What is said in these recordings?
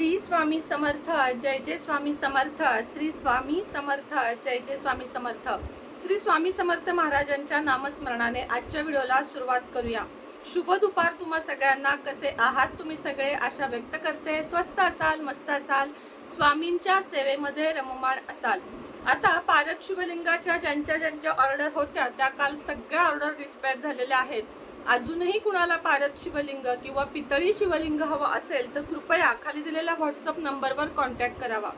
श्री स्वामी समर्थ जय जय स्वामी समर्थ श्री स्वामी समर्थ जय जय स्वामी समर्थ. श्री स्वामी समर्थ महाराजांच्या नामस्मरणाने आजच्या व्हिडिओला सुरुवात करूया. शुभ दुपार तुम्हा सगळ्यांना कसे आहात तुम्ही सगळे? आशा व्यक्त करते. स्वस्त असाल मस्त असाल स्वामींच्या सेवेमध्ये रममाण असाल. आता पारद शुभलिंगाच्या ज्यांच्या ज्यांच्या ऑर्डर होत्या त्या काल सगळ्या ऑर्डर डिस्पॅच झालेल्या आहेत. अजूनही कुणाला पारद शिवलिंग किंवा पितळी शिवलिंग हवं असेल तर कृपया खाली दिलेल्या व्हॉट्सअप नंबरवर कॉन्टॅक्ट करावा.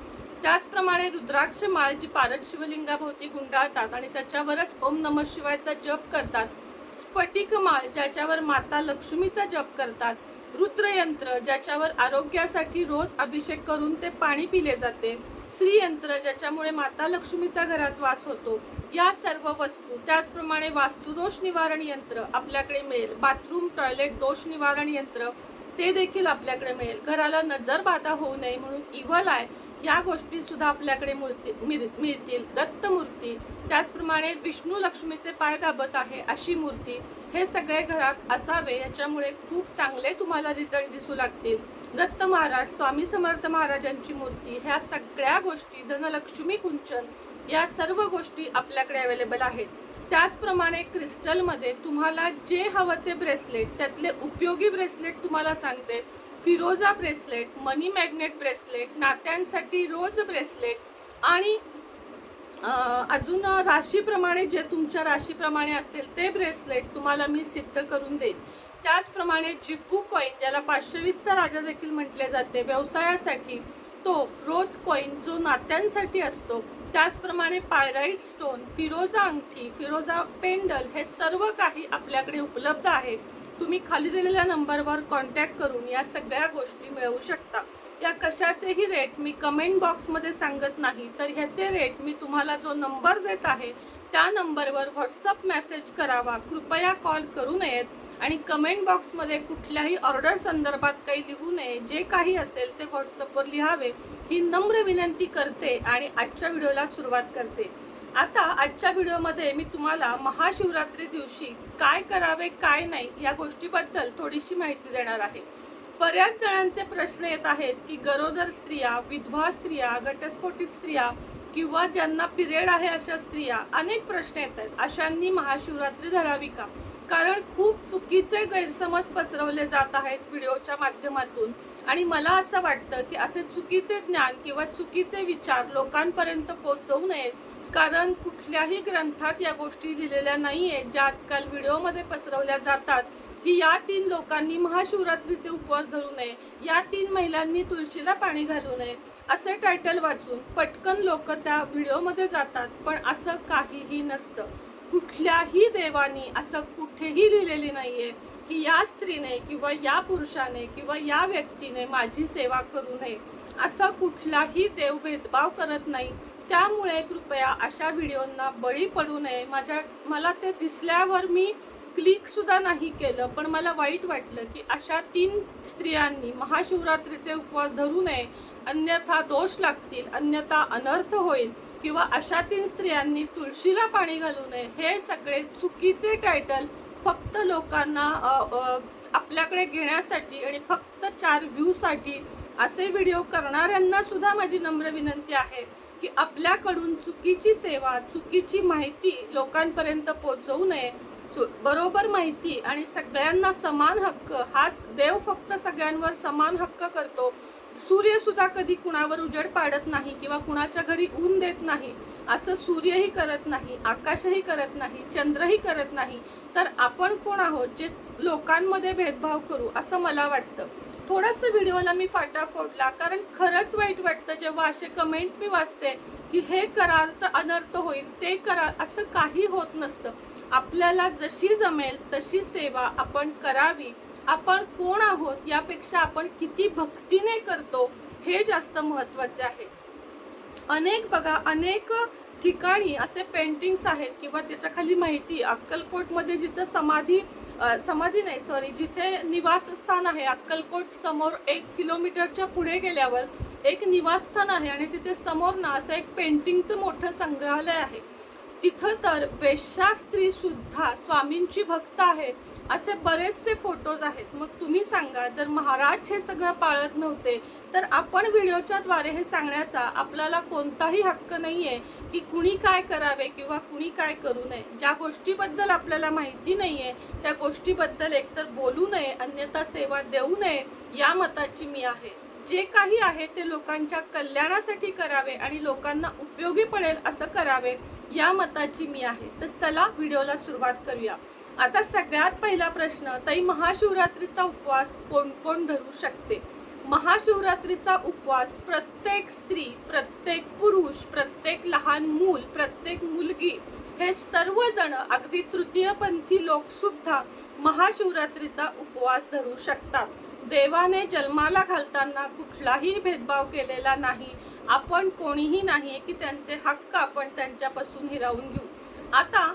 त्याचप्रमाणे रुद्राक्ष माळ जी पारद शिवलिंगाभोवती गुंडाळतात आणि त्याच्यावरच ओम नम शिवायचा जप करतात. स्फटिक माळ ज्याच्यावर माता लक्ष्मीचा जप करतात. रुद्रयंत्र ज्याच्यावर आरोग्यासाठी रोज अभिषेक करून ते पाणी पिले जाते. श्रीयंत्र ज्याच्यामुळे माता लक्ष्मीचा घरात वास होतो. या सर्व वस्तू त्याचप्रमाणे वास्तुदोष निवारण यंत्र आपल्याकडे मिळेल. बाथरूम टॉयलेट दोष निवारण यंत्र ते देखील आपल्याकडे मिळेल. घराला नजर बाधा होऊ नये म्हणून इव्हल आहे या गोष्टी सुद्धा आपल्याकडे मिळतील दत्तमूर्ती मिळतील. दत्त मूर्ती त्याचप्रमाणे विष्णू लक्ष्मीचे पाय दाबत आहे अशी मूर्ती हे सगळे घरात असावे याच्यामुळे खूप चांगले तुम्हाला रिझल्ट दिसू लागतील. दत्त महाराज स्वामी समर्थ महाराजांची मूर्ती ह्या सगळ्या गोष्टी धनलक्ष्मी कुंचन या सर्व गोष्टी आपल्याकडे अवेलेबल आहेत. त्याचप्रमाणे क्रिस्टलमध्ये तुम्हाला जे हवं ते ब्रेसलेट त्यातले उपयोगी ब्रेसलेट तुम्हाला सांगते. फिरोजा ब्रेसलेट मनी मॅग्नेट ब्रेसलेट नात्यांसाठी रोज ब्रेसलेट आणि अजून राशीप्रमाणे जे तुमच्या राशीप्रमाणे असेल ते ब्रेसलेट तुम्हाला मी सिद्ध करून देईन. त्याचप्रमाणे जिप्पू कॉईन ज्याला पाचशे वीसचा राजा देखील म्हटले जाते व्यवसायासाठी तो रोज कॉईन जो नात्यांसाठी असतो त्याचप्रमाणे पायराईट स्टोन फिरोजा अंगठी फिरोजा पेंडल हे सर्व काही आपल्याकडे उपलब्ध आहे. तुम्ही खाली दिलेल्या नंबरवर कॉन्टॅक्ट करून या सगळ्या गोष्टी मिळवू शकता. या कशाचेही रेट मी कमेंट बॉक्समध्ये सांगत नाही तर ह्याचे रेट मी तुम्हाला जो नंबर देत आहे त्या नंबरवर व्हॉट्सअप मेसेज करावा कृपया कॉल करू नयेत आणि कमेंट बॉक्समध्ये कुठल्याही ऑर्डर संदर्भात काही लिहू नये जे काही असेल ते व्हॉट्सअपवर लिहावे ही नम्र विनंती करते आणि आजच्या व्हिडिओला सुरुवात करते. आता आजच्या व्हिडिओमध्ये मी तुम्हाला महाशिवरात्री दिवशी काय करावे काय नाही या गोष्टीबद्दल थोडीशी माहिती देणार आहे. बऱ्याच जणांचे प्रश्न येत आहेत की गरोदर स्त्रिया विधवा स्त्रिया घटस्फोटित स्त्रिया किंवा ज्यांना पिरियड आहे अशा स्त्रिया अनेक प्रश्न येत आहेत. अशांनी महाशिवरात्री धरावी का? कारण खूप चुकीचे गैरसमज पसरवले जात आहेत व्हिडिओच्या माध्यमातून. आणि मला असं वाटतं की असे चुकीचे ज्ञान किंवा चुकीचे विचार लोकांपर्यंत पोहोचवू नयेत कारण कुठल्याही ग्रंथात या गोष्टी दिलेल्या नाही आहेत ज्या आजकाल व्हिडिओमध्ये पसरवल्या जातात की या तीन लोकांनी महाशिवरात्रीचे उपवास धरू नये या तीन महिलांनी तुळशीला पाणी घालू नये असे टायटल वाचून पटकन लोक त्या व्हिडिओमध्ये जातात पण असं काहीही नसतं. कुठल्याही देवानी असं कुठेही लिहिलेले आहे की या स्त्रीने किंवा या पुरुषाने किंवा या व्यक्तीने माझी सेवा करू नये. असा कुठलाही देव भेदभाव करत नाही. त्यामुळे कृपया अशा व्हिडिओंना बळी पडू नये. माझ्या मला ते दिसल्यावर मी क्लिकसुद्धा नाही केलं पण मला वाईट वाटलं की अशा तीन स्त्रियांनी महाशिवरात्रीचे उपवास धरू नये. अन्यथा दोष लागतील अन्यथा अनर्थ होईल किंवा अशा तीन स्त्रियांनी तुळशीला पाणी घालू नये. हे सगळे चुकीचे टायटल फक्त लोकांना आपल्याकडे घेण्यासाठी आणि फक्त चार व्ह्यूसाठी असे व्हिडिओ करणाऱ्यांना सुद्धा माझी नम्र विनंती आहे. की आपल्याकडून चुकीची सेवा चुकीची माहिती लोकांपर्यंत पोचवू नये. चु- बरोबर माहिती आणि सगळ्यांना समान हक्क हाच देव फक्त सगळ्यांवर समान हक्क करतो. सूर्य सुद्धा कधी कुणावर उजेड पाडत नाही किंवा कुणाच्या घरी ऊन देत नाही असं सूर्यही करत नाही आकाशही करत नाही चंद्रही करत नाही. तर आपण कोण आहोत जे लोकांमध्ये भेदभाव करू असं मला वाटतं. थोडंसं व्हिडिओला मी फाटा फोडला कारण खरंच वाईट वाटतं जेव्हा असे कमेंट मी वाचते की हे कराल तर अनर्थ होईल ते कराल असं काही होत नसतं. आपल्याला जशी जमेल तशी सेवा आपण करावी. आपण कोण आहोत यापेक्षा आपण किती भक्तीने करतो हे जास्त महत्त्वाचे आहे. अनेक बघा अनेक ठिकाणी असे पेंटिंग्स आहेत किंवा त्याच्याखाली माहिती अक्कलकोटमध्ये जिथं समाधी समाधी नाही सॉरी जिथे निवासस्थान आहे अक्कलकोट समोर एक किलोमीटरच्या पुढे गेल्यावर एक निवासस्थान आहे आणि तिथे समोर ना असं एक पेंटिंगचं मोठं संग्रहालय आहे. तिथं तर वेश्या स्त्रीसुद्धा स्वामींची भक्त आहे असे बरेचसे फोटोज आहेत. मग तुम्ही सांगा जर महाराज हे सगळं पाळत नव्हते तर आपण व्हिडिओच्या द्वारे हे सांगण्याचा आपल्याला कोणताही हक्क नाही आहे की कुणी काय करावे किंवा कुणी काय करू नये. ज्या गोष्टीबद्दल आपल्याला माहिती नाही आहे त्या गोष्टीबद्दल एकतर बोलू नये अन्यथा सेवा देऊ नये या मताची मी आहे. जे काही आहे ते लोकांच्या कल्याणासाठी करावे आणि लोकांना उपयोगी पडेल असं करावे या मताची मी आहे. तर चला व्हिडिओला सुरुवात करूया. आता सगळ्यात पहिला प्रश्न ताई महाशिवरात्रीचा उपवास कोण कोण धरू शकते? महाशिवरात्रीचा उपवास प्रत्येक स्त्री प्रत्येक पुरुष प्रत्येक लहान मूल प्रत्येक मुलगी हे सर्वजण अगदी तृतीयपंथी लोकसुद्धा महाशिवरात्रीचा उपवास धरू शकतात. देवाने जन्माला घालताना कुठलाही भेदभाव केलेला नाही. आपण कोणीही नाही की त्यांचे हक्क आपण त्यांच्यापासून हिरावून घेऊ. आता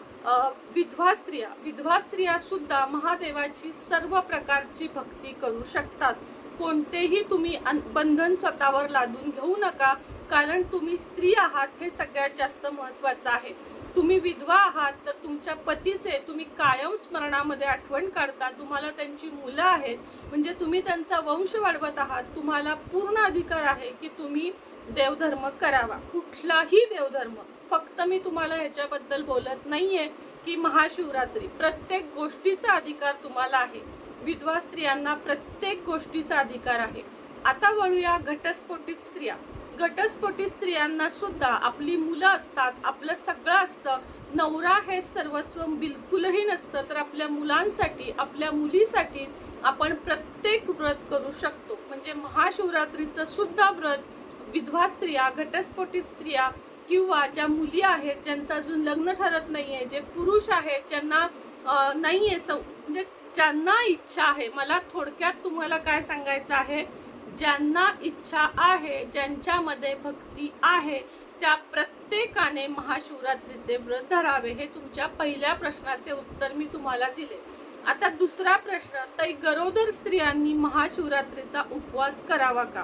विधवा स्त्रिया. विधवा स्त्रिया सुद्धा महादेवाची सर्व प्रकारची भक्ती करू शकतात. कोणतेही तुम्ही अन- बंधन स्वतःवर लादून घेऊ नका कारण तुम्ही स्त्री आहात हे सगळ्यात जास्त महत्वाचं आहे. तुम्ही विधवा आहात तर तुमच्या पतीचे तुम्ही कायम स्मरणामध्ये आठवण काढता. तुम्हाला त्यांची मुलं आहेत म्हणजे तुम्ही त्यांचा वंश वाढवत आहात. तुम्हाला पूर्ण अधिकार आहे की तुम्ही देवधर्म करावा. कुठलाही देवधर्म फक्त मी तुम्हाला ह्याच्याबद्दल बोलत नाहीये की महाशिवरात्री. प्रत्येक गोष्टीचा अधिकार तुम्हाला आहे. विधवा स्त्रियांना प्रत्येक गोष्टीचा अधिकार आहे. आता वळूया घटस्फोटित स्त्रिया. घटस्फोटी स्त्रियांना सुद्धा आपली मुलं असतात आपलं सगळं असतं. नवरा हे सर्वस्व बिलकुलही नसतं तर आपल्या मुलांसाठी आपल्या मुलीसाठी आपण प्रत्येक व्रत करू शकतो. म्हणजे महाशिवरात्रीचं सुद्धा व्रत विधवा स्त्रिया घटस्फोटी स्त्रिया किंवा ज्या मुली आहेत ज्यांचं अजून लग्न ठरत नाही आहे जे पुरुष आहेत ज्यांना नाही आहे सौ म्हणजे ज्यांना इच्छा आहे. मला थोडक्यात तुम्हाला काय सांगायचं आहे? ज्यांना इच्छा आहे ज्यांच्यामध्ये भक्ती आहे त्या प्रत्येकाने महाशिवरात्रीचे व्रत धरावे हे तुमच्या पहिल्या प्रश्नाचे उत्तर मी तुम्हाला दिले. आता दुसरा प्रश्न ताई गरोदर स्त्रियांनी महाशिवरात्रीचा उपवास करावा का?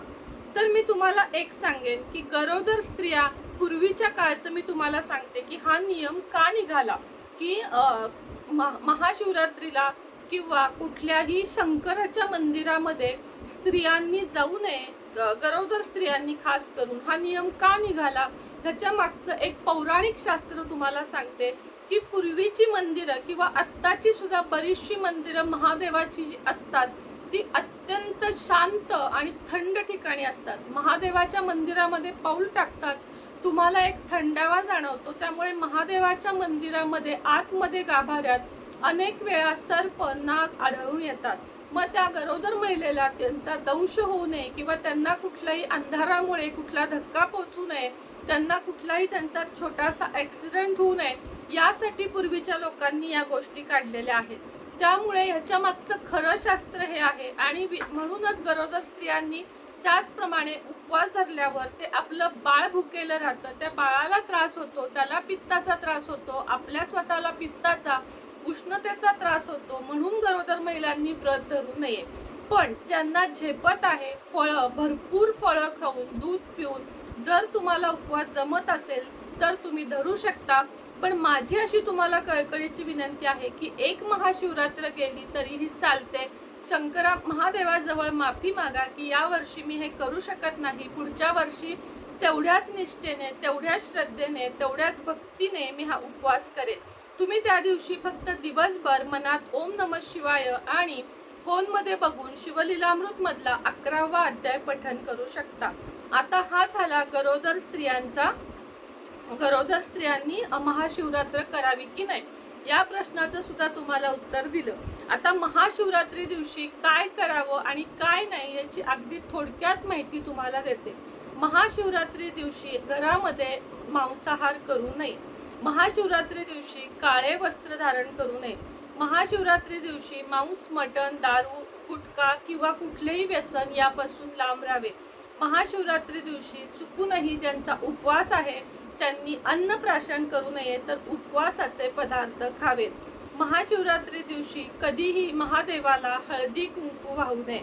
तर मी तुम्हाला एक सांगेन की गरोदर स्त्रिया पूर्वीच्या काळचं मी तुम्हाला सांगते की हा नियम का निघाला? की महा- महाशिवरात्रीला किंवा कुठल्याही शंकराच्या मंदिरामध्ये स्त्रियांनी जाऊ नये ग- गरोदर स्त्रियांनी खास करून हा नियम का निघाला? ह्याच्या मागचं एक पौराणिक शास्त्र तुम्हाला सांगते की पूर्वीची मंदिरं किंवा आत्ताची सुद्धा बरीचशी मंदिरं महादेवाची जी असतात ती अत्यंत शांत आणि थंड ठिकाणी असतात. महादेवाच्या मंदिरामध्ये पाऊल टाकताच तुम्हाला एक थंडावा जाणवतो. त्यामुळे महादेवाच्या मंदिरामध्ये आतमध्ये गाभाऱ्यात अनेक वेळा सर्प नाग आढळून येतात. मग त्या गरोदर महिलेला त्यांचा दंश होऊ नये किंवा त्यांना कुठल्याही अंधारामुळे कुठला धक्का पोचू नये त्यांना कुठलाही त्यांचा छोटासा ऍक्सिडेंट होऊ नये यासाठी पूर्वीच्या लोकांनी या गोष्टी काढलेल्या आहेत. त्यामुळे ह्याच्या मागचं खरं शास्त्र हे आहे आणि वि- म्हणूनच गरोदर स्त्रियांनी त्याचप्रमाणे उपवास धरल्यावर ते आपलं बाळ भुकेलं राहतं. त्या बाळाला त्रास होतो त्याला पित्ताचा त्रास होतो आपल्या स्वतःला पित्ताचा उष्णतेचा त्रास होतो म्हणून गरोदर महिलांनी व्रत धरू नये. पण ज्यांना झेपत आहे फळं भरपूर फळं खाऊन दूध पिऊन जर तुम्हाला उपवास जमत असेल तर तुम्ही धरू शकता. पण माझी अशी तुम्हाला कळकळीची विनंती आहे की एक महाशिवरात्र गेली तरीही चालते. शंकरा महादेवाजवळ माफी मागा की या वर्षी मी हे करू शकत नाही. पुढच्या वर्षी तेवढ्याच निष्ठेने तेवढ्याच श्रद्धेने तेवढ्याच भक्तीने मी हा उपवास करेन. तुम्ही त्या दिवशी फक्त दिवसभर मनात ओम नम शिवाय आणि फोनमध्ये बघून शिवलीलामृतमधला अकरावा अध्याय पठन करू शकता. आता हा झाला गरोदर स्त्रियांचा. गरोदर स्त्रियांनी महाशिवरात्र करावी की नाही? या प्रश्नाचं सुद्धा तुम्हाला उत्तर दिलं. आता महाशिवरात्री दिवशी काय करावं आणि काय नाही याची अगदी थोडक्यात माहिती तुम्हाला देते. महाशिवरात्री दिवशी घरामध्ये मांसाहार करू नये. महाशिवरात्री दिवशी काळे वस्त्र धारण करू नये. महाशिवरात्री दिवशी मांस मटण दारू गुटखा किंवा कुठलेही व्यसन यापासून लांब राहावे. महाशिवरात्री दिवशी चुकूनही ज्यांचा उपवास आहे त्यांनी अन्न प्राशन करू नये तर उपवासाचे पदार्थ खावेत महाशिवरात्री दिवशी कधीही महादेवाला हळदी कुंकू वाहू नये.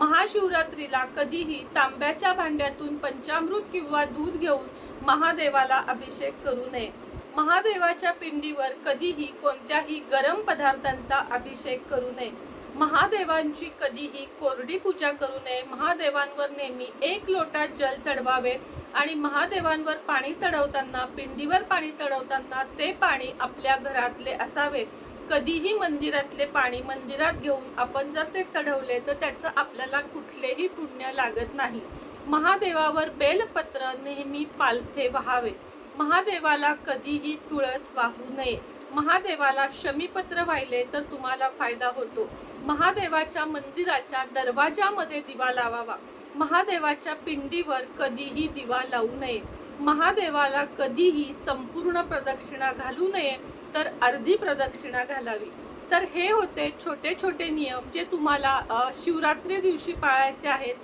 महाशिवरात्रीला कधीही तांब्याच्या भांड्यातून पंचामृत किंवा दूध घेऊन महादेवाला अभिषेक करू नये. महादेवाच्या पिंडीवर कधीही कोणत्याही गरम पदार्थांचा अभिषेक करू नये. महादेवांची कधीही कोरडी पूजा करू नये. महादेवांवर नेहमी एक लोटा जल चढवावे आणि महादेवांवर पाणी चढवताना पिंडीवर पाणी चढवताना ते पाणी आपल्या घरातले असावे. कधीही मंदिरातले पाणी मंदिरात घेऊन आपण जर ते चढवले तर त्याचं आपल्याला कुठलेही पुण्य लागत नाही. महादेवावर बेलपत्र नेहमी पालथे व्हावे. महादेवाला कधीही तुळस वाहू नये. महादेवाला शमीपत्र वाहिले तर तुम्हाला फायदा होतो. महादेवाच्या मंदिराच्या दरवाजामध्ये दिवा लावावा. महादेवाच्या पिंडीवर कधीही दिवा लावू नये. महादेवाला कधीही संपूर्ण प्रदक्षिणा घालू नये तर अर्धी प्रदक्षिणा घालावी. तर हे होते छोटे छोटे नियम जे तुम्हाला शिवरात्री दिवशी पाळायचे आहेत.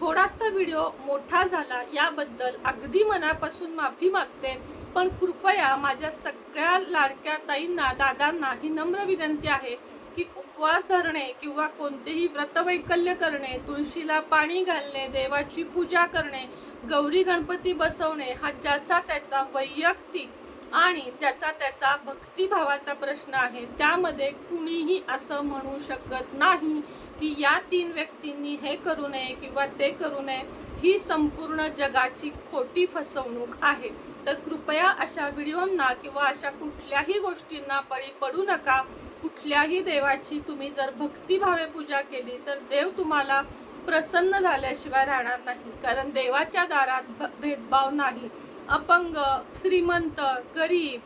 थोडासा व्हिडिओ मोठा झाला याबद्दल अगदी मनापासून माफी मागते. पण कृपया माझ्या सगळ्या लाडक्या ताईंना दादांना ही नम्र विनंती आहे की उपवास धरणे किंवा कोणतेही व्रतवैकल्य करणे तुळशीला पाणी घालणे देवाची पूजा करणे गौरी गणपती बसवणे हा ज्याचा त्याचा वैयक्तिक आणि ज्याचा त्याचा भक्तिभावाचा प्रश्न आहे त्यामध्ये कुणीही असं म्हणू शकत नाही. की या तीन व्यक्तींनी हे करू नये किंवा ते करू नये ही संपूर्ण जगाची खोटी फसवणूक आहे. तर कृपया अशा व्हिडिओंना किंवा अशा कुठल्याही गोष्टींना बळी पडू नका. कुठल्याही देवाची तुम्ही जर भक्तिभावे पूजा केली तर देव तुम्हाला प्रसन्न झाल्याशिवाय राहणार नाही. कारण देवाच्या दारात भ- भेदभाव नाही. अपंग श्रीमंत गरीब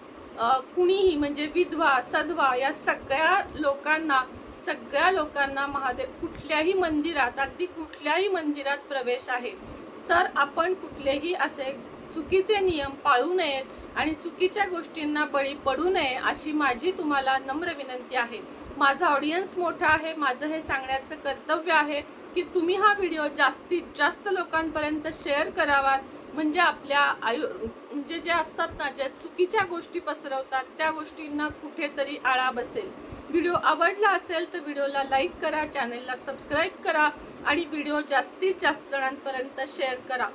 कुणीही म्हणजे विधवा सधवा या सगळ्या लोकांना सगळ्या लोकांना महादेव कुठल्याही मंदिरात अगदी कुठल्याही मंदिरात प्रवेश आहे. तर आपण कुठलेही असे चुकीचे नियम पाळू नयेत आणि चुकीच्या गोष्टींना बळी पडू नये अशी माझी तुम्हाला नम्र विनंती आहे. माझा ऑडियन्स मोठा आहे. माझं हे सांगण्याचं कर्तव्य आहे की तुम्ही हा व्हिडिओ जास्तीत जास्त लोकांपर्यंत शेअर करावा. म्हणजे आपल्या आयु म्हणजे जे असतात ना ज्या चुकीच्या गोष्टी पसरवतात त्या गोष्टींना कुठेतरी आळा बसेल. व्हिडिओ आवडला असेल तर व्हिडिओला लाईक करा चॅनेलला सबस्क्राईब करा आणि व्हिडिओ जास्तीत जास्त जणांपर्यंत शेअर करा.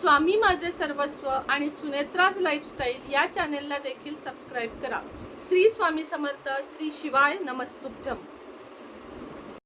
स्वामी माझे सर्वस्व आणि सुनेत्राज लाईफस्टाईल या चॅनेलला देखील सबस्क्राईब करा. श्री स्वामी समर्थ श्री शिवाय नमस्तुभ्यम.